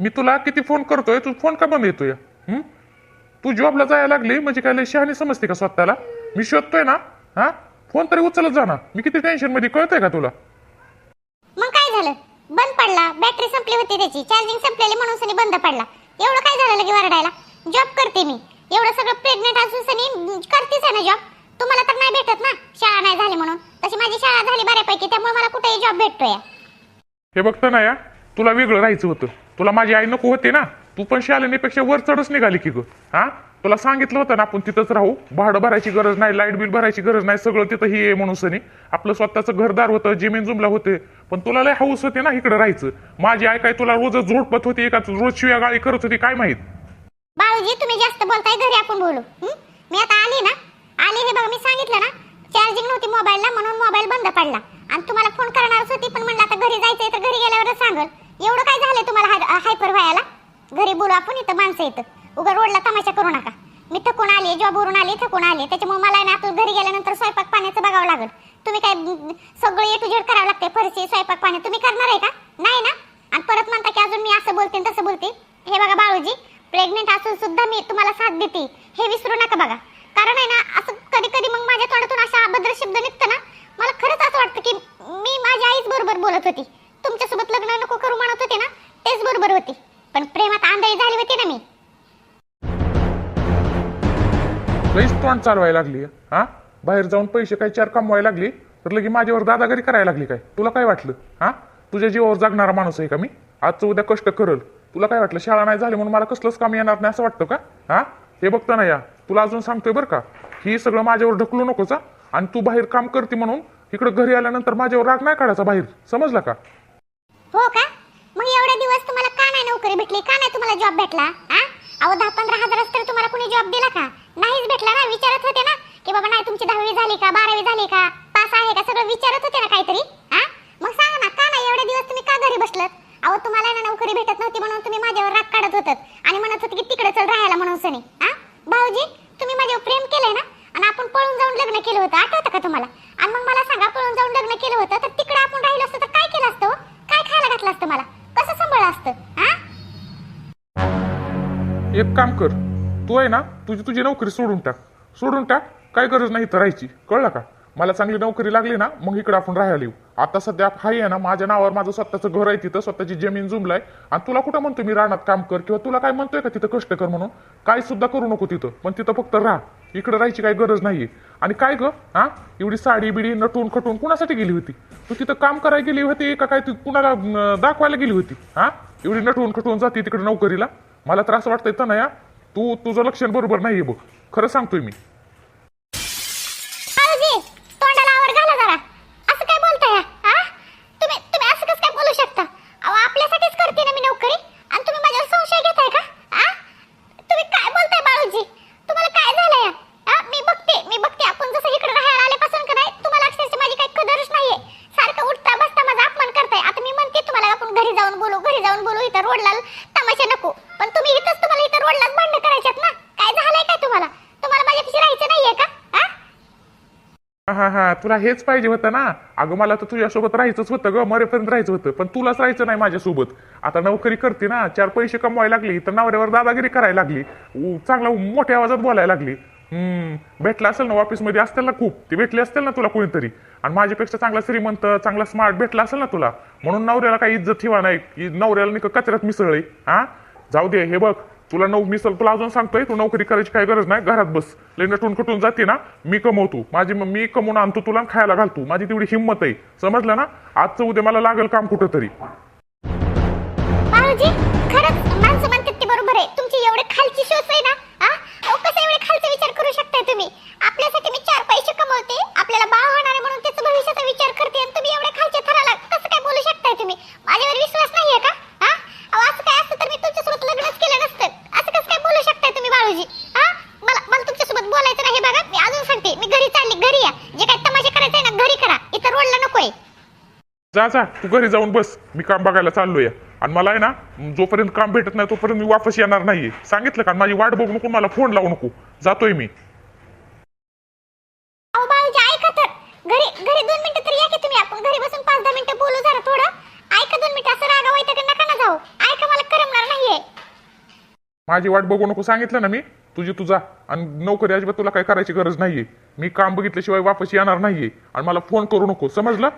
मी तुला किती फोन करतोय? तू फोन का बंद येतोय? हं? तू जॉबला जायला लागली म्हणजे काय लय शहाणी समजते का स्वतःला? मी शोधतोय ना? हा? फोन तरी उचलत जा ना. मी किती टेन्शनमध्ये कळतंय का तुला? मग काय झालं? बंद पडला. बॅटरी संपली होती त्याची. चार्जिंग संपलेली म्हणून सनी बंद पडला. एवढं काय झालं लगे वरडायला? जॉब करते मी. एवढं सगळं प्रेग्नेंट असून सनी म, करतेच आहे ना जॉब तुम्हाला तर नाही भेटत ना? शाळा नाही झाली म्हणून. तशी माझी शाळा झाली बऱ्यापैकी त्यामुळे मला कुठेही जॉब भेटतोय. हे बघतं ना या तुला वेगळं राहायचं होतं. तुला माझी आई नको होती ना. तू पण शालिनीपेक्षा वर चढच निघाली की ग. हा? तुला सांगितलं होतं ना आपण तिथंच राहू. भाडं भरायची गरज नाही लाइट बिल भरायची गरज नाही सगळं तिथं ही म्हणून सनी. आपलं स्वतःचं घरदार होतं जमीन जुमला होते. पण तुला लय हाऊस होते ना इकडे राहायचं. माझी आई काय तुला रोज झोडपत होती का? रोज शिव्या गाळी करत होती काय माहीत? बाळूजी तुम्ही जास्त बोलताय घरी आपण बोलू. हं? मी आता आली ना. आली हे बघा मी सांगितलं ना चार्जिंग नव्हती मोबाईलला म्हणून मोबाईल बंद पडला. आणि तुम्हाला फोन करणारच होती पण म्हणलं आता घरी जायचंय तर घरी गेल्यावरच सांगल. एवढं काय झालंय तुम्हाला हायपर व्हायला? घरी बोलू आपण इथं माणसं येतं उगा रोडला तमाशा करू नका. मी थकून आली जॉबवरून आली थकून आली. त्याच्यामुळे मला ना आता घरी गेल्यानंतर स्वयंपाक पाण्याचं बघावं लागेल. तुम्ही काय सगळं ए टू झेड करावं लागते फरशी स्वयंपाक पाणी. तुम्ही करणार आहे का? नाही ना? आणि परत म्हणता की अजून मी असं बोलते तसं बोलते. हे बघा बाळूजी प्रेग्नेंट असून सुद्धा मी तुम्हाला साथ देते. हे विसरू नका बघा. कारण आहे ना असं कधी कधी मग माझ्या तोंडातून असा अभद्र शब्द निघतं ना मला खरंच असं वाटतं की मी माझ्या आईच बरोबर बोलत होती. तुमच्यासोबत लग्न नको करू म्हणत होते ना तेच बरोबर होते. पण प्रेमात आंधळी झाली होती ना मी. लईच तोंड चालवायला लागली हा? बाहेर जाऊन पैसे काही चार कमवायला लागली तर लगे माझ्यावर दादागिरी करायला लागली काय? तुला काय वाटलं हा? तुझ्या जीवावर जगणारा माणूस आहे का मी? आजचं उद्या कष्ट करल तुला काय वाटलं शाळा नाही झाली म्हणून मला कसलंच काम येणार नाही असं वाटतं का? हा? हे बघतं ना या तुला अजून सांगतोय बरं का? ही सगळं माझ्यावर ढकलू नकोचा आणि तू बाहेर काम करते म्हणून इकडे घरी आल्यानंतर माझ्यावर राग नाही काढायचा बाहेर समजला का? हो का? मग एवढे दिवस तुम्हाला का नाही नोकरी भेटली? का नाही तुम्हाला जॉब भेटला? हा अहो दहा पंधरा हजार तर तुम्हाला कुणी जॉब दिला का? नाहीच भेटला ना? विचारत होते ना? की बाबा नाही तुमची दहावी झाली का? बारावी झाली का? पास आहे का? सगळं विचारत होते ना काहीतरी? हा मग सांगा ना का नाही एवढे दिवस तुम्ही का घरी बसलत? अहो तुम्हाला ना नोकरी भेटत नव्हती म्हणून तुम्ही माझ्यावर राग काढत होतात. आणि म्हणत होते की तिकडे चल राहायला म्हणून सनी. हा भाऊजी तुम्ही माझ्यावर प्रेम केलंय ना? आणि आपण पळून जाऊन लग्न केलं होतं. आठवतं का तुम्हाला? आणि मग मला सांगा पळून जाऊन लग्न केलं होतं तर तिकडे आपण राहिलो असतं तर काय केलं असतं हो? काय खायला घातलं असतं मला? कसं सांभाळलं असतं हा? एक काम कर तू आहे ना तुझी तुझी नोकरी सोडून टाक. सोडून टाक काय गरज नाही तर राहायची. कळलं का? मला चांगली नोकरी लागली ना मग इकडे आपण राहायला येऊ. आता सध्या हाय आहे ना माझ्या नावावर माझं स्वतःचं घर आहे तिथं स्वतःची जमीन जुमलाय. आणि तुला कुठं म्हणतो मी रानात काम कर किंवा तुला काय म्हणतोय का तिथं कष्ट कर म्हणून? काय सुद्धा करू नको तिथं पण तिथं फक्त राहा. इकडे राहायची काही गरज नाहीये. आणि काय ग? हा? एवढी साडी बिडी नटून खटून कुणासाठी गेली होती? तू तिथं काम करायला गेली होती का काय? ती कुणाला दाखवायला गेली होती? हा? एवढी नटून खटून जाते तिकडे नोकरीला? मला तर असं वाटतंय तर ना या तू तुझं लक्षण बरोबर नाहीये बघ. खरं सांगतोय मी भाऊजी तोंडाला आवर घाला जरा असं काय बोलताय हा तुम्ही तुम्ही असं कसं काय बोलू शकता अहो आपल्यासाठीच करते ना मी नोकरी आणि तुम्ही माझ्यावर संशय घेताय का हा तुम्ही काय बोलताय बाळूजी तुम्हाला काय झालंय हा मी बघते मी बघते आपण जसं इकडे राहायला आल्यापासून का नाही तुम्हाला अक्षरशः माझी काही कदरच नाहीये सारखं उठता बसता माझा अपमान करताय आता मी म्हणते तुम्हाला आपण घरी जाऊन बोलू घरी जाऊन बोलू इथं रोडला तमाशा नको पण तुम्ही इथंच तुम्हाला इथं रोडलाच भांडण करायच्यात ना काय झालंय काय तुम्हाला तुम्हाला माझ्यापाशी राहायचं नाहीये का हा हा हा हा तुला हेच पाहिजे होतं ना? अगं मला तर तुझ्यासोबत राहायचंच होतं ग मरेपर्यंत राहायचं होतं. पण तुलाच राहायचं नाही माझ्यासोबत. आता नोकरी करते ना चार पैसे कमवायला लागली तर नवऱ्यावर दादागिरी करायला लागली. चांगला मोठ्या आवाजात बोलायला लागली. हम्म भेटला असेल ना ऑफिसमध्ये असतील ना खूप. ते भेटले असतील ना तुला कोणीतरी? आणि माझ्यापेक्षा चांगला श्रीमंत चांगला स्मार्ट भेटला असेल ना तुला? म्हणून नवऱ्याला काही इज्जत ठेवा नाही की नवऱ्याला नाही का कचऱ्यात मिसळले हा? जाऊ दे हे बघ. तुला नऊ मिसल तुला अजून सांगतोय तू नोकरी करायची काही गरज नाही घरात बस. लय नटून खटून जाते ना मी कमवतो. माझी मी कमवून आणतो तुला खायला घालतो. माझी तेवढी हिंमत आहे. समजलं ना? आजचं उद्या मला लागेल काम कुठं तरी खरंच म्हणतात बरोबर आहे. तुमची एवढे खालची शोच आहे ना कसं एवढे खालचा विचार करू शकताय तुम्ही? आपल्यासाठी मी चार पैसे कमवते आपल्याला बाळ होणार म्हणून त्याचा भविष्याचा विचार करते आणि तुम्ही एवढे खालच्या थराला कसं काय बोलू शकताय तुम्ही माझ्यावर विश्वास नाहीये का हा अहो असं काय असतं तर मी तुमच्यासोबत लग्नच केलं नसतं असं कसं काय बोलू शकताय तुम्ही बाळूजी हा मला मला तुमच्यासोबत बोलायचं नाही बघा मी अजून सांगते मी घरी चालली घरी या जे काय तमाशा करायचं आहे ना घरी करा इथं रोडला नकोय जा जा तू घरी जाऊन बस. मी काम बघायला चाललोय. आणि मला आहे ना जोपर्यंत काम भेटत नाही तोपर्यंत मी वापस येणार नाहीये. सांगितलं का? माझी वाट बघू नको मला फोन लावू नको. जातोय मी. अहो बाळूजी ऐका तर. घरी घरी दोन मिनिटं तरी या की तुम्ही. आपण घरी बसून पाच दहा मिनिटं बोलू जरा थोडं. ऐका दोन मिनिटं असं रागावायचं का? नका ना जाऊ. ऐका मला करमणार नाही माझी वाट बघू नको सांगितलं ना मी. तुझी तुझा आणि नोकरी अजिबात तुला काय करायची गरज नाहीये. मी काम बघितल्याशिवाय वापस येणार नाहीये. आणि मला फोन करू नको. समजलं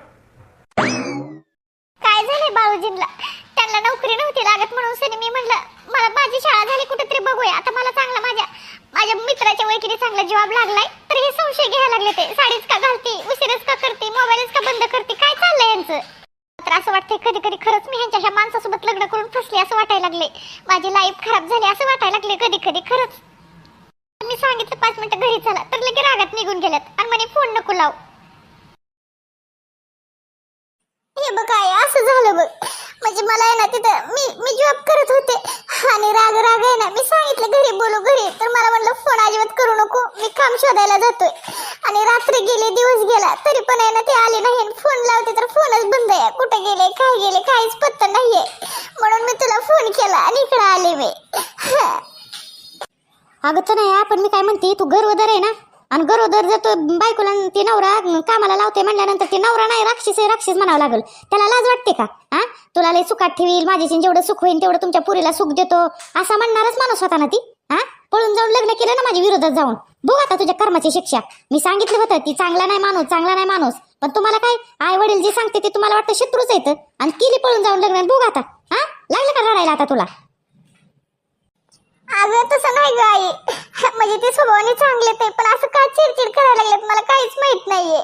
काय झालंय बाळूजींना त्यांना नोकरी नव्हती लागत म्हणून सनी मी म्हटलं मला माझी शाळा झाली कुठेतरी बघूया आता मला चांगला माझ्या माझ्या मित्राच्या ओळखीने चांगला जॉब लागलाय तर हे संशय घ्यायला लागले ते. साडीच का घालते उशीरच का करते मोबाईलच का बंद करते काय चाललंय यांचं? तर असं वाटतंय कधी कधी खरंच मी ह्यांच्या ह्या माणसासोबत लग्न करून फसले असं वाटायला लागले. माझी लाईफ खराब झाली असं वाटायला लागले कधी कधी खरंच. मी सांगितलं पाच मिनिटं घरी चला. तर लगेच रागात निघून गेल्यात. आणि म्हणे फोन नको लाव. हे बघ काय असं झालं बघ. म्हणजे मला आहे ना तिथं मी मी जॉब करत होते. आणि राग राग आहे ना मी सांगितलं घरी बोलू घरी. तर मला म्हणलं फोन अजिबात करू नको मी काम शोधायला जातोय. आणि रात्री गेले दिवस गेला तरी पण आहे ना ते आले नाही आणि फोन लावते तर फोनच बंद आहे. कुठे गेले काय गेले काहीच पत्ता नाहीये. म्हणून मी तुला फोन केला आणि इकडे आले मी. अगं तर नाही आपण मी काय म्हणते तू गरोदर आहे ना? आणि गरोदर जर तो बायकोला ती नवरा कामाला लावते म्हणल्यानंतर ती नवरा नाही राक्षस आहे राक्षस म्हणावं लागेल. त्याला लाज वाटते का? हा? तुला लय सुखात ठेवील माझ्याशी जेवढं सुख होईल तेवढं तुमच्या पुरीला सुख देतो. असा म्हणणारच माणूस होता ना ती हा? पळून जाऊन लग्न केलं ना माझ्या विरोधात जाऊन. बघ आता तुझ्या कर्माची शिक्षा. मी सांगितलं होतं ती चांगला नाही माणूस चांगला नाही माणूस. पण तुम्हाला काय आई वडील जे सांगते ते तुम्हाला वाटतं शत्रूच येतं आणि केली पळून जाऊन लग्न बघ आता. हा? लागलं का रडायला आता तुला? अगं तसं नाही ग आई. म्हणजे ते स्वभावाने चांगले ते पण असं का चिडचिड करायला लागलेत मला काहीच माहीत नाहीये.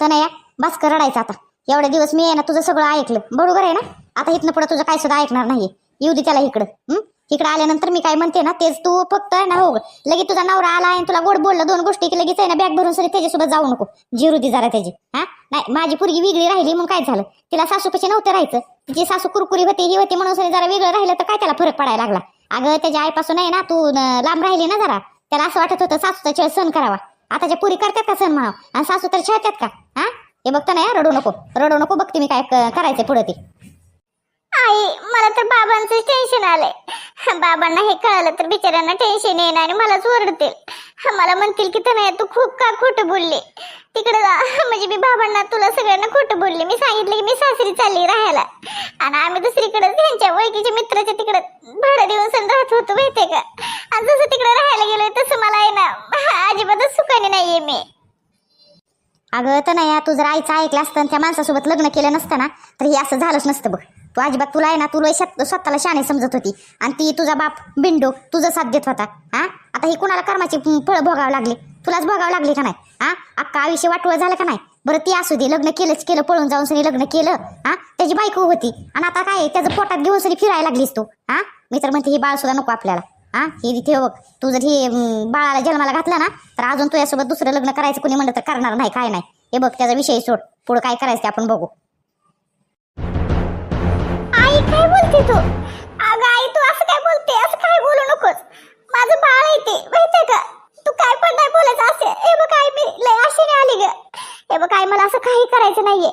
तनया बस कर रडायचं आता. एवढे दिवस मी आहे ना तुझं सगळं ऐकलं. बरोबर आहे ना? आता इथनं पुढे तुझं काय सुद्धा ऐकणार नाही येऊ दे त्याला इकडं. इकडे इकडं आल्यानंतर मी काय म्हणते ना तेच तू फक्त आहे ना हो लगेच तुझा नवरा आला आणि तुला गोड बोलला दोन गोष्टी की लगेच आहे ना बॅग भरून सरी त्याच्यासोबत जाऊ नको. जिरू दी जरा त्याची. हा? नाही माझी पोरगी वेगळी राहिली मग काय झालं? तिला सासूपाशी नव्हतं राहायचं. तिची सासू कुरकुरी होती ही होती म्हणून सरी जरा वेगळं राहिलं तर काय त्याला फरक पडायला लागला? अगं त्याच्या आईपासून आहे ना तू लांब राहिली ना जरा. त्याला असं वाटत होतं सासूचा छळ सण करावा. आताच्या पुरी करतात का सण म्हणावं? आणि सासू तर छळतात का? हा? हे बघता नाही रडू नको. रडू नको बघते मी काय करायचंय पुढे ते. आई मला तर बाबांचं टेन्शन आलंय. बाबांना हे कळलं तर बिचाऱ्यांना टेन्शन येणार आणि मलाच ओरडतील. मला म्हणतील की नाही तू खूप का खोटं बोलली? तिकडे जा. म्हणजे मी बाबांना तुला सगळ्यांना खोटं बोलले. मी सांगितलं की मी सासरी चालली राहायला. आणि आम्ही दुसरीकडे त्यांच्या ओळखीच्या मित्राच्या तिकडे भाडं देऊन सण राहत होतो माहितीये का? आणि जसं तिकडे राहायला गेलो तसं मला आहे ना अजिबातच सुखाने नाहीये मी अगं तर नाही तू जर आईचं ऐकलं असतं आणि त्या माणसासोबत लग्न केलं नसतं ना तर हे असं झालंच नसतं बघ. तू अजिबात तुला आहे ना तुला स्वतःला शाणे समजत होती. आणि ती तुझा बाप बिंडो तुझं साथ देत होता. हा? आता ही कुणाला कर्माची फळं भोगावं लागली? तुलाच भोगावं लागली का नाही? हा? अक्का आयुष्य वाटवं झालं का नाही? बरं ती असू दे लग्न केलंच केलं पळून जाऊन सरी लग्न केलं. हा? त्याची बायको होती. आणि आता काय त्याचं पोटात घेऊन सरी फिरायला लागलीस तू. हा? मी तर म्हणते ही बाळ सुद्धा नको आपल्याला. हा? हे इथे बघ. तू जर हे बाळाला जन्माला घातला ना तर अजून तुझ्यासोबत दुसरं लग्न करायचं कोणी म्हणलं तर करणार नाही काय नाही. हे बघ त्याचा विषय सोड. पुढे काय करायचं ते आपण बघू. आई काय बोलते तू? अगं आई तू असं काय बोलते? असं काय बोलू नकोस. माझं बाळ आहे ते माहितीये का? तू काय पण नाही बोलायचं असे. हे बघ आई मी लय आशेने आली ग. हे बघ काय मला असं काही करायचं नाहीये.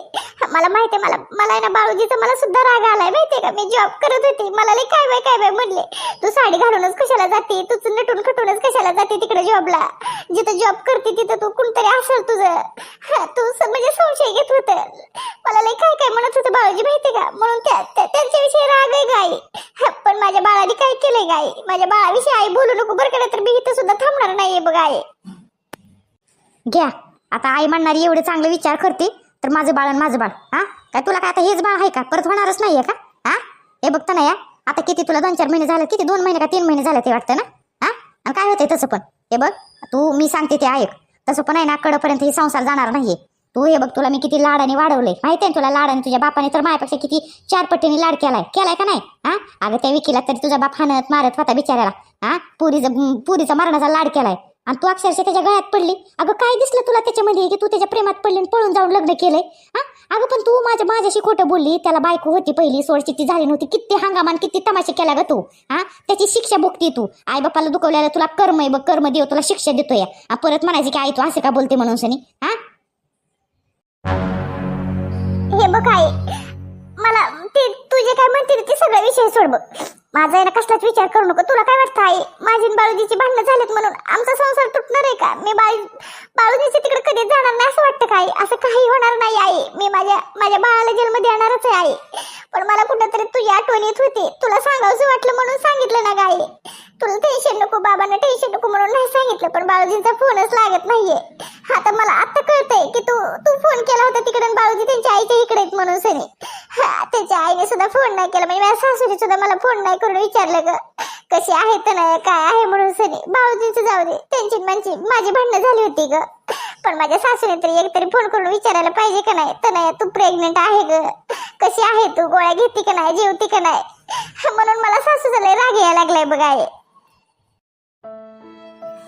मला माहितीये मला मला आहे ना बाळूजीचा मला सुद्धा राग आलाय माहितीये का? मी जॉब करत होती. मला लई काय बाय काय बाय म्हणले. तू साडी घालूनच कशाला जाते? तू नटून खटूनच कशाला जाते तिकडे जॉबला जिथं जॉब करते तिथं तू कोणतरी असेल तुझं. हा, तू म्हणजे संशय घेत होत. मला लई काय काय म्हणत होतं बाळूजी माहितीये का? म्हणून त्या त्यांच्याविषयी राग आहे गाई. हा, पण माझ्या बाळाने काय केलंय गाई? माझ्या बाळाविषयी आई बोलू नको बरं का तर मी इथं सुद्धा थांबणार नाहीये बघ आई. घ्या. आता आई म्हणणारी एवढे चांगले विचार करते तर माझं बाळ आणि माझं बाळ. हा? काय तुला काय आता हेच बाळ आहे का? परत होणारच नाहीये का? हा? हे बघता ना या आता किती तुला दोन चार महिने झालं किती दोन महिने का तीन महिने झाले ते वाटतं ना? हा? आणि काय होतंय तसं पण? हे बघ तू मी सांगते ते ऐक. तसं पण आहे ना कडपर्यंत हे संसार जाणार नाहीये. तू हे बघ तुला मी किती लाडाने वाढवलंय. माहिती आहे तुला लाडाने तुझ्या बापाने तर माझ्यापेक्षा किती चार पट्टीने लाड केलाय. केलाय का नाही? हा? अगं त्या विकीला तरी तुझा बाप हाणत मारत होता बिचाऱ्याला. हा? पुरीचा पुरीचा मरणाचा लाड केलाय. आणि तू अक्षरशः त्याच्या गळ्यात पडली. अगं काय दिसलं तुला त्याच्यामध्ये? की तू त्याच्या प्रेमात पडली आणि पळून जाऊन लग्न केलंय हा? अगं पण तू माझ्या माझ्याशी खोटं बोलली. त्याला बायको होती पहिली सोडची ती झाली नव्हती. किती हंगामान किती तमाशे केला ग तू हा? त्याची शिक्षा भोगती तू. आई बापाला दुखवल्याला तुला कर्म आहे बघ कर्म देव तुला शिक्षा देतोय. परत म्हणायची की आई तू असं का बोलते म्हणून सनी? हा? हे बघ आई मला ते तुझे काय म्हणते ते सगळे विषय सोड बघ. माझा आहे ना कसलाच विचार करू नको. तुला काय वाटतं आई? माझी बाळूजीची भांडणं झालीत म्हणून आमचा संसार तुटणार आहे का? मी बाळू बाळूजीची तिकडे कधी जाणार नाही असं वाटतं काही असं काही होणार नाही आई. मी माझ्या माझ्या बाळाला जन्म देणारच आहे आई. पण मला कुठंतरी तुझी आठवण येत होती. तुला सांगावंसं वाटलं म्हणून सांगितलं ना गाई तुला टेन्शन नको बाबांना टेन्शन नको म्हणून नाही सांगितलं पण बाळूजींचा फोनच लागत नाहीये. आता मला आता कळतंय की तू तू फोन केला होता तिकडे बाळूजी त्यांच्या आईच्या इकडे म्हणून सनी. त्याच्या आईने सुद्धा फोन नाही केला. म्हणजे माझ्या सासूने सुद्धा मला फोन नाही करून विचारलं ग. कशी आहे तर नाही काय आहे म्हणून सनी? भाऊजींचं जाऊ दे. त्यांची आणि माझी माझी भांडणं झाली होती ग. पण माझ्या सासूने तरी एकतरी फोन करून विचारायला पाहिजे का नाही? तर नाही तू प्रेग्नेंट आहे ग. कशी आहे तू? गोळ्या घेते का नाही? जेवते का नाही? म्हणून मला सासूचा लय राग यायला लागलाय बघ आहे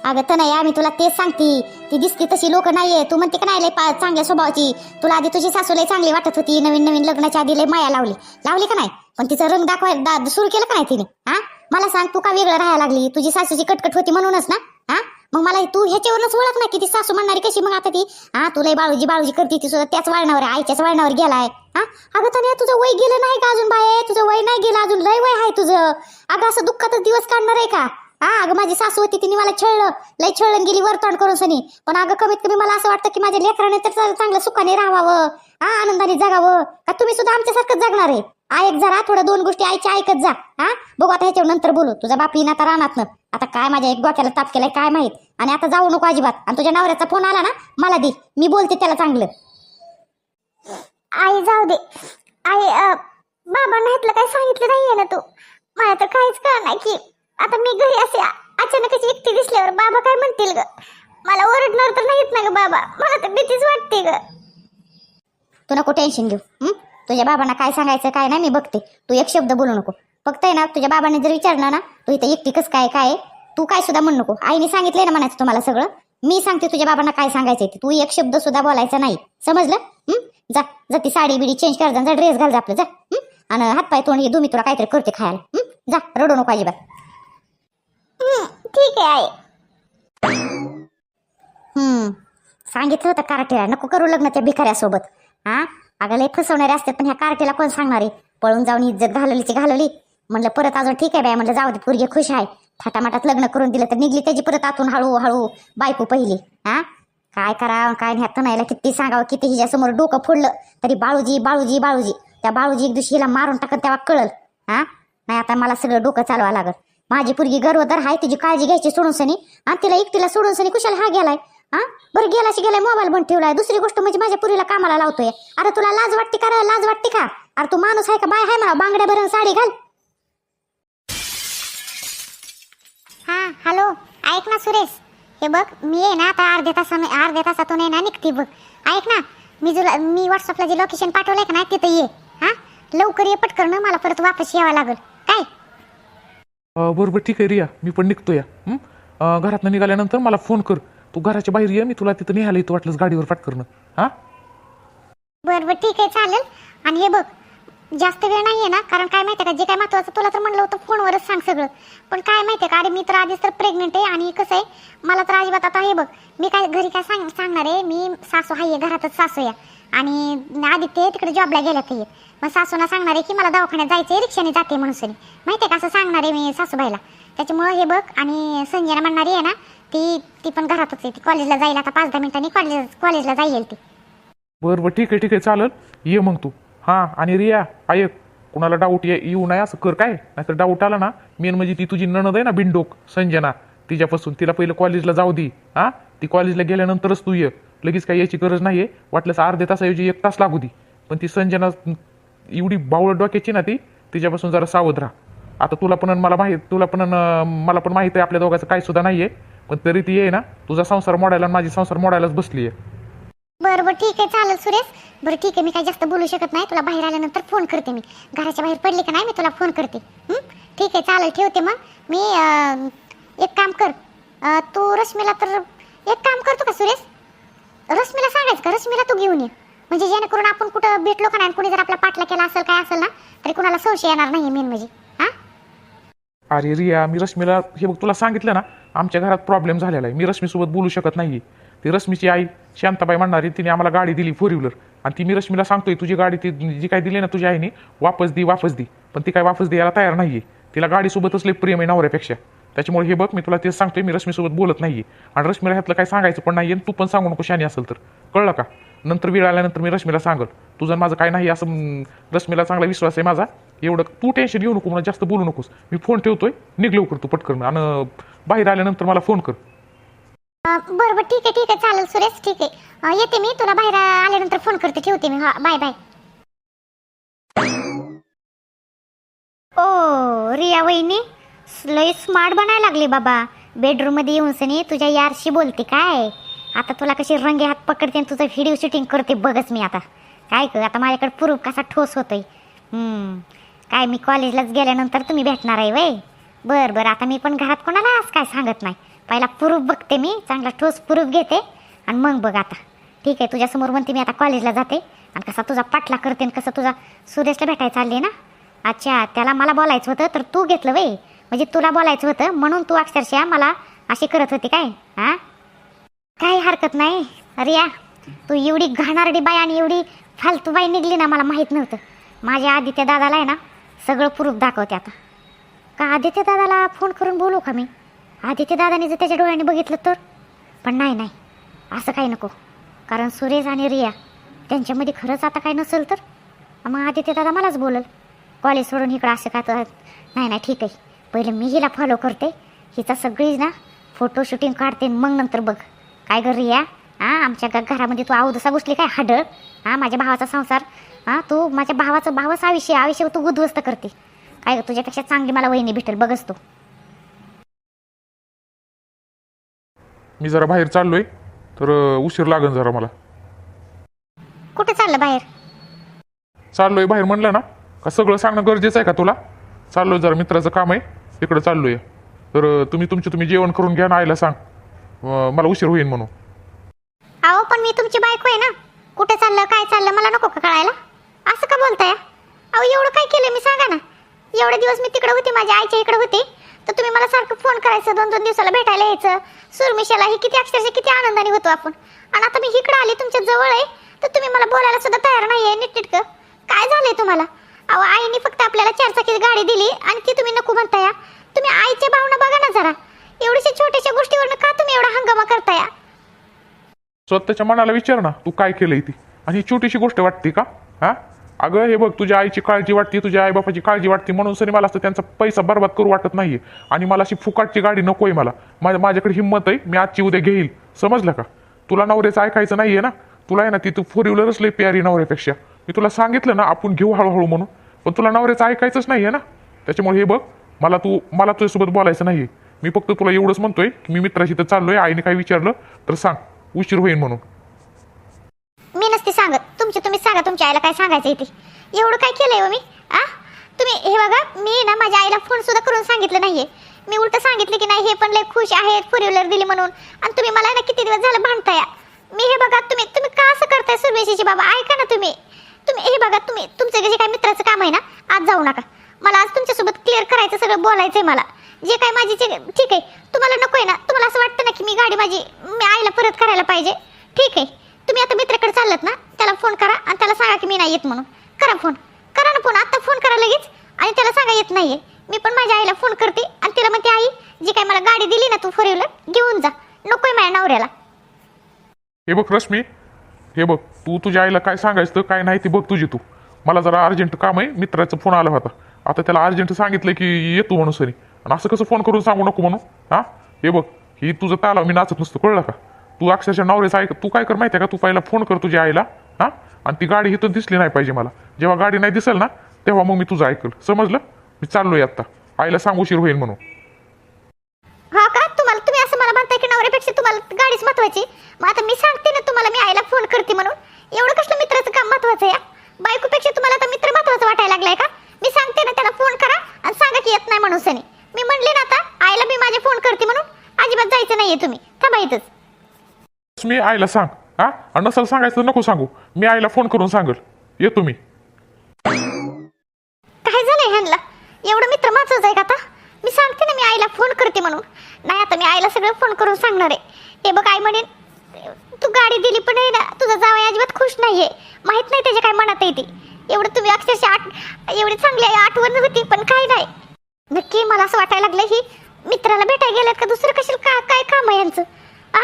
अगं तर नाही आम्ही तुला तेच सांगते. ती दिसती तशी लोक नाहीये. तू म्हणते का नाही लय पा- चांगल्या स्वभावाची. तुला आधी तुझी सासू लय चांगली वाटत होती. नवीन नवीन लग्नाच्या आधी लय माया लावली. लावली का नाही? पण तिचा रंग दाखवाय दा सुरू केलं का नाही तिने? हा? मला सांग तू का वेगळं राहायला लागली? तुझी सासूची कटकट होती म्हणूनच ना? हा? मग मला तू ह्याच्यावरूनच ओळख ना की ती सासू म्हणणारी कशी मग आता ती? हा तुला बाळूजी बाळूजी करते ती सुद्धा त्याच वळणावर आहे, आईच्याच वळणावर गेलाय. हा? अगं तर तुझं वय गेलं नाही का अजून बाय तुझं वय नाही गेलं अजून लय वय आहे तुझं. अगं असं दुःखातच दिवस काढणार आहे का? हा अगं माझी सासू होती तिने मला छळलं. लय छळण गेली वरतोंड करून सनी. पण अगं कमीत कमी मला असं वाटतं की माझ्या लेकराने तर चांगलं सुखाने राहावं. हा आनंदाने जगावं. का तुम्ही सुद्धा आमच्यासारखंच जगणार आहे? ऐक जरा थोडं दोन गोष्टी आईच्या ऐकत जा. हा बघू आता ह्याच्यावर नंतर बोलू. तुझा बाप येईन आता ना. आता काय माझ्या एक गोट्याला ताप केलाय काय माहीत. आणि आता जाऊ नको अजिबात. आणि तुझ्या नवऱ्याचा फोन आला ना मला दे. मी बोलते त्याला चांगलं. आई जाऊ दे. आई बाबा ह्यातलं काय सांगितलं नाहीये ना तू? मला तर काहीच कळ नाही की आता मी घरी असे अचानकच एकटी दिसल्यावर बाबा काय म्हणतील ग? मला ओरडणार तर नाहीत ना ग बाबा. मला तर भीतीच वाटते ग. तू नको टेन्शन घेऊ? हं? तुझ्या बाबांना काय सांगायचं काय नाही मी बघते. तू एक शब्द बोलू नको. फक्त आहे ना तुझ्या बाबांनी जर विचारलं ना तू इथं एकटी कस काय काय आहे, तू काय सुद्धा म्हणू नको. आईने सांगितलंय ना म्हणायचं तुम्हाला सगळं. मी सांगते तुझ्या बाबांना काय सांगायचंय ते. तू एक शब्द सुद्धा बोलायचा नाही. समजलं? हं? जा जा ती साडी बिडी चेंज कर जा ड्रेस घाल जा आपलं. जा. हं? आणि हातपाय तोंड हे तुम्ही तुला काहीतरी करते खायला. हं? जा रडू नको अजिबात. ठीक आहे आई. हम्म सांगितलं होतं कार्टेला नको करू लग्न त्या भिकाऱ्यासोबत. हा? अगं लय फसवणारे असते पण ह्या कार्टेला कोण सांगणार आहे? पळून जाऊन इज्जत घालवलीची घालवली. म्हणलं परत अजून ठीक आहे बाय म्हणलं जाऊ दे पोरगी खुश आहे. थाटामाटात लग्न करून दिलं तर निघली त्याची परत आतून हळूहळू बायको पहिली. हा? काय करावं काय नाही तणायला किती सांगावं किती हिच्यासमोर डोकं फोडलं तरी बाळूजी बाळूजी बाळूजी. त्या बाळूजी एक दिवशी हिला मारून टाकत तेव्हा कळल. हा? नाही आता मला सगळं डोकं चालवा लागल. माझी पोरगी गरोदर आहे तिची काळजी घ्यायची सोडून सनी. आणि तिला एकटीला सोडून सनी कुशाला हा गेलाय. हा? बरं गेलाशी गेलाय मोबाईल बंद ठेवलाय. दुसरी गोष्ट म्हणजे माझ्या पुरीला कामाला लावतोय. अरे तुला लाज वाटते का लाज वाटते का? अरे तू माणूस आहे का? बाय आहे म्हणा बांगड्या भरून साडी घाल. हा हॅलो ऐक ना सुरेश. हे बघ मी आहे ना आता अर्ध्या तासाने अर्ध्या तासातून आहे ना निघते बघ. ऐक ना मी तुला मी व्हॉट्सअपला जे लोकेशन पाठवलंय का ना तिथं ये. हा? लवकर ये पटकन ना मला परत वापस यावं लागेल. बरोबर ठीक आहे रिया. मी पण निघतो या. घरातनं निघाल्यानंतर मला फोन कर. तू घराच्या बाहेर ये मी तुला तिथं निघायला येतो वाटलंच गाडीवर करणं. हा? बरं बरं ठीक आहे चालेल. आणि हे बघ जास्त वेळ नाहीये ना कारण काय माहिती का जे काय महत्वाचं तुला तर म्हणलं होतं फोनवरच सांग सगळं. पण काय माहिती का अरे मी तर आधीच तर प्रेग्नेंट आहे आणि कसं आहे मला तर अजिबात आता हे बघ मी काय घरी काय सांग सांगणार आहे? मी सासू आहे घरातच सासू या आणि आदित्य तिकडे जॉबला गेल्या ते. मग सासूना सांगणार आहे की मला दवाखान्यात जायचं आहे रिक्षाने जाते म्हणून सनी माहितीये का? असं सांगणार आहे मी सासूबाईला. त्याच्यामुळं हे बघ आणि संजयला म्हणणारी आहे ना ती ती पण घरातच आहे. ती कॉलेजला जाईल आता पाच दहा मिनिटांनी कॉलेज कॉलेजला जाईल ती. बरं बरं ठीक आहे ठीक आहे चालेल. ये मग तू. हां आणि रिया ऐक कुणाला डाऊट ये येऊ नाही असं कर काय? नाहीतर डाऊट आला ना मेन म्हणजे ती तुझी नणद आहे ना बिंडोक संजना. तिच्यापासून तिला पहिलं कॉलेजला जाऊ दे. हां? ती कॉलेजला गेल्यानंतरच तू ये. लगेच काही याची गरज नाही आहे वाटल्यास अर्ध्या तासाऐवजी एक तास लागू दे. पण ती संजना एवढी बावळ डोक्याची ना ती तिच्यापासून जरा सावध राहा. आता तुला पण मला माहीत तुला पण मला पण माहीत आहे आपल्या दोघांचं काय सुद्धा नाही आहे पण तरी ती आहे ना तुझा संसार मोडायला आणि माझी संसार मोडायलाच बसली आहे. बरं बरं ठीक आहे. चालेल सुरेश. बरं ठीक आहे. मी काही जास्त बोलू शकत नाही. तुला बाहेर आल्यानंतर फोन करते मी. घराच्या बाहेर पडली का नाही मी तुला फोन करते. हं? ठीक आहे चालेल. ठेवते मग. मी अं, एक काम कर. अं, तू रश्मीला तर एक काम करतो का सुरेश? रश्मीला सांगायचं का? रश्मीला तू घेऊन ये. म्हणजे जेणेकरून आपण कुठं भेटलो का नाही आणि कुणी जर आपला पाठला केला असेल काय असेल ना तरी कुणाला संशय येणार नाही मेन म्हणजे. हा? अरे रिया मी रश्मीला हे बघ तुला सांगितलं ना आमच्या घरात प्रॉब्लेम झालेला आहे. मी रश्मीसोबत बोलू शकत नाही ती रश्मीची आई शांताबाई म्हणणारी तिने आम्हाला गाडी दिली फोर व्हीलर आणि ती मी रश्मीला सांगतोय तुझी गाडी ती जी काय दिली ना तुझ्या आईने वापस दे वापस दे. पण ती काय वापस द्यायला तयार नाही आहे तिला गाडीसोबतच लय प्रेम आहे नवऱ्यापेक्षा. त्याच्यामुळे हे बघ मी तुला तेच सांगतोय मी रश्मीसोबत बोलत नाही आणि रश्मीला ह्यातलं काय सांगायचं पण नाही आणि तू पण सांगू नको शानी असेल तर. कळलं का? नंतर वेळ आल्यानंतर मी रश्मीला सांगल तुझं माझं काय नाही असं रश्मीला चांगला विश्वास आहे माझा एवढं तू टेन्शन घेऊ नको मला जास्त बोलू नकोस. मी फोन ठेवतोय निघ लवकर तू पटकन. आणि बाहेर आल्यानंतर मला फोन कर. बरोबर ठीक आहे ठीक आहे चालेल सुरेश ठीक आहे. येते मी तुला बाहेर आल्यानंतर फोन करते ठेवते मी. हा बाय बाय ओ रिया वहिनी. लय स्मार्ट बनायला लागली बाबा. बेडरूममध्ये येऊन सनी तुझ्या यारशी बोलते काय? आता तुला कशी रंगे हात पकडते आणि तुझं व्हिडिओ शूटिंग करते बघच मी आता. काय कर आता माझ्याकडे प्रूफ कसा ठोस होतोय. काय मी कॉलेजलाच गेल्यानंतर तुम्ही भेटणार आहे वय? बरं बरं आता मी पण घरात कोणाला आज काय सांगत नाही. पहिला प्रूफ बघते मी चांगला ठोस प्रूफ घेते आणि मग बघ आता. ठीक आहे तुझ्यासमोर म्हणते मी आता कॉलेजला जाते. आणि कसा तुझा पाठला करते आणि कसं तुझा सुरेशला भेटायला चालले ना? अच्छा त्याला मला बोलायचं होतं तर तू घेतलं वय. म्हणजे तुला बोलायचं होतं म्हणून तू अक्षरशः मला अशी करत होती काय? हां? काही हरकत नाही. रिया तू एवढी घाणारडी बाई आणि एवढी फालतू बाई निघली ना मला माहीत नव्हतं. माझ्या आदित्य दादाला आहे ना सगळं प्रूफ दाखवते आता. का आदित्य दादाला फोन करून बोलू का मी? आदित्य दादाने जर त्याच्या डोळ्याने बघितलं तर? पण नाही नाही. असं काही नको. कारण सुरेश आणि रिया त्यांच्यामध्ये खरंच आता काही नसेल तर? मग आदित्य दादा मलाच बोलल. कॉलेज सोडून इकडं असं काय तर? नाही नाही ठीक आहे. पहिलं मी हिला फॉलो करते. हिचा सगळी ना फोटो शूटिंग काढते मग नंतर बघ. काय कर रिया? हां आमच्या घरामध्ये तू अवदसा घुसली काय हाडळ? हां माझ्या भावाचा संसार. हां तू माझ्या भावाचं भावच आयुष्य आयुष्य तू उद्ध्वस्त करते. काय ग, तुझ्यापेक्षा चांगली मला वहिनी भेटेल. बघच तू. मी जरा बाहेर चाललोय. तर उशीर लागन जरा मला. कुठे चाललं बाहेर? चाललोय बाहेर म्हणलं ना का सगळं सांगणं गरजेचं आहे का तुला? चाललो जरा मित्राचं काम आहे. तिकडं चाललोय. तर तुम्ही तुमचे तुम्ही जेवण करून घ्या ना आईला सांग. अं, मला उशीर होईल म्हणून. अहो पण मी तुमची बायको आहे ना. कुठे चाललं काय चाललं मला नको का कळायला? असं का बोलताय? अहो एवढं काय केलं मी सांगा ना. एवढे दिवस मी तिकडे होते माझ्या आईच्या इकडे होते. तर तुम्ही मला सारखं फोन करायचं दोन दोन दिवसाला भेटायला यायचं. सुरमिशाला ही किती अक्षरशः किती आनंदाने होतो आपण. आणि आता मी इकडे आले तुमच्या जवळ आहे. तर तुम्ही मला बोलायला सुद्धा तयार नाही आहे नीटनीटकं. काय झालंय तुम्हाला? अहो आईने फक्त आपल्याला चार चाकी गाडी दिली आणि ती तुम्ही नको म्हणताय तुम्ही आईच्या भावना बघा ना जरा. एवढ्याशा छोट्याशा गोष्टीवर का तुम्ही एवढा हंगामा करताय स्वतःच्या मनाला विचार ना तू काय केलंय ती? आणि ही छोटीशी गोष्ट वाटते का हा? अगं हे बघ तुझ्या आईची काळजी वाटते तुझ्या आईबापाची काळजी वाटते म्हणून सरी मला असं त्यांचा पैसा बर्बाद करू वाटत नाहीये. आणि मला अशी फुकाटची गाडी नकोय मला. माझ्या माझ्याकडे हिंमत आहे मी आजची उद्या घेईल. समजलं का? तुला नवऱ्याचं ऐकायचं नाहीये ना? तुला आहे ना ती तू फोर व्हीलरच लई प्यारी नवऱ्यापेक्षा. मी तुला सांगितलं ना आपण घेऊ हळूहळू म्हणून. पण तुला नवऱ्याचं ऐकायचंच नाहीये ना. त्याच्यामुळे हे बघ मला तू मला तुझ्यासोबत बोलायचं नाहीये. मी फक्त तुला एवढंच म्हणतोय की मी मित्राशी तर चाललोय आईने काय विचारलं तर सांग उशीर होईल म्हणून. मी नसते सांगत. तुमचे तुम्ही सांगा तुमच्या आईला काय सांगायचं ते एवढं काय केलंय हो मी? आ? तुम्ही हे बघा मी ना माझ्या आईला फोन सुद्धा करून सांगितलं नाहीये. मी उलट सांगितलं की नाही हे पण लय खुश आहेत फोर व्हीलर दिली म्हणून. आणि तुम्ही मला ना किती दिवस झालं भांडताय? मी हे बघा तुम्ही तुम्ही का असं करताय सुरवेशीची बाबा? ऐका ना तुम्ही. तुम्ही हे बघा तुम्ही तुमचं जे काय मित्राचं काम आहे ना आज जाऊ नका. मला आज तुमच्यासोबत क्लिअर करायचं सगळं बोलायचंय मला. जे काय माझी जे ठीक आहे तुम्हाला नको आहे ना तुम्हाला असं वाटतं ना की मी गाडी माझी मी आईला परत करायला पाहिजे. ठीक आहे तुम्ही आता मित्राकडे चाललात ना त्याला फोन करा आणि त्याला सांगा की मी नाही येत म्हणून. करा फोन करा ना फोन आता फोन करा लगेच आणि त्याला सांगा येत नाहीये. मी पण माझ्या आईला फोन करते आणि तिला म्हणते आई जी काय मला गाडी दिली ना तू फोर व्हीलर घेऊन जा. नकोय माझ्या नवऱ्याला. हे बघ रश्मी हे बघ तू तुझ्या आईला काय सांगायचं तर काय नाही ती बघ तुझी तू. मला जरा अर्जंट काम आहे मित्राचा फोन आला होता. आता त्याला अर्जंट सांगितलं की येतो म्हणून सरी आणि असं कसं फोन करून सांगू नको म्हणून हां? हे बघ ही तुझं ताला मी नाचत नसतो कळलं का? तू अक्षरशः नवरेच ऐक तू काय कर माहिती आहे का? तू पहिला फोन कर तुझ्या आईला हां? आणि ती गाडी इथं दिसली नाही पाहिजे मला. जेव्हा गाडी नाही दिसेल ना तेव्हा मग मी तुझं ऐकल. समजलं? मी चाललोय आत्ता. आईला सांग उशीर होईल म्हणून हा का तुम्हाला तुम्ही असं मला नवऱ्यापेक्षा तुम्हाला गाडीच महत्वाची. मग आता मी सांगते ना तुम्हाला मी आईला फोन करते म्हणून. एवढं कसलं मित्राचं काम महत्वाचं आहे या बायकोपेक्षा तुम्हाला आता मित्र महत्वाचं वाटायला लागलाय का? मी सांगते ना त्याला फोन करा आणि सांगा की येत नाही म्हणून सनी. मी म्हणले ना आता आईला मी माझे फोन करते म्हणून. अजिबात जायचं नाहीये तुम्ही. थांबा इथंच. मी आईला सांग हा? आणि नसेल सांगायचं तर नको सांगू. मी आईला फोन करून सांगल. येतो मी. काय झालंय ह्यांना एवढं मित्र महत्वाचं आहे का आता मी सांगते ना मी आईला फोन म्हणून. नाही आता मी आईला सगळं फोन करून सांगणार आहे. हे बघ आई म्हणेन तू गाडी दिली पण आहे ना तुझा जावई अजिबात खुश नाहीये. माहीत नाही त्याच्या काय मनात आहे ते. एवढं तुम्ही अक्षरशः आठ एवढी चांगली आहे आठवण होती पण काय नाही. नक्की मला असं वाटायला लागलं ही मित्राला भेटायला गेल्यात का? दुसरं कशाला का काय काम आहे यांचं? आ?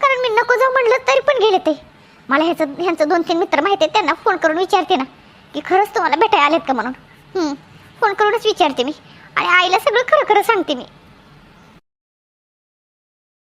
कारण मी नको जाऊ म्हणलं तरी पण गेले ते. मला ह्याचं ह्यांचं दोन तीन मित्र माहिती आहेत त्यांना फोन करून विचारते ना की खरंच तुम्हाला भेटायला आलेत का म्हणून? फोन करूनच विचारते मी. आणि आईला सगळं खरं खरं सांगते मी.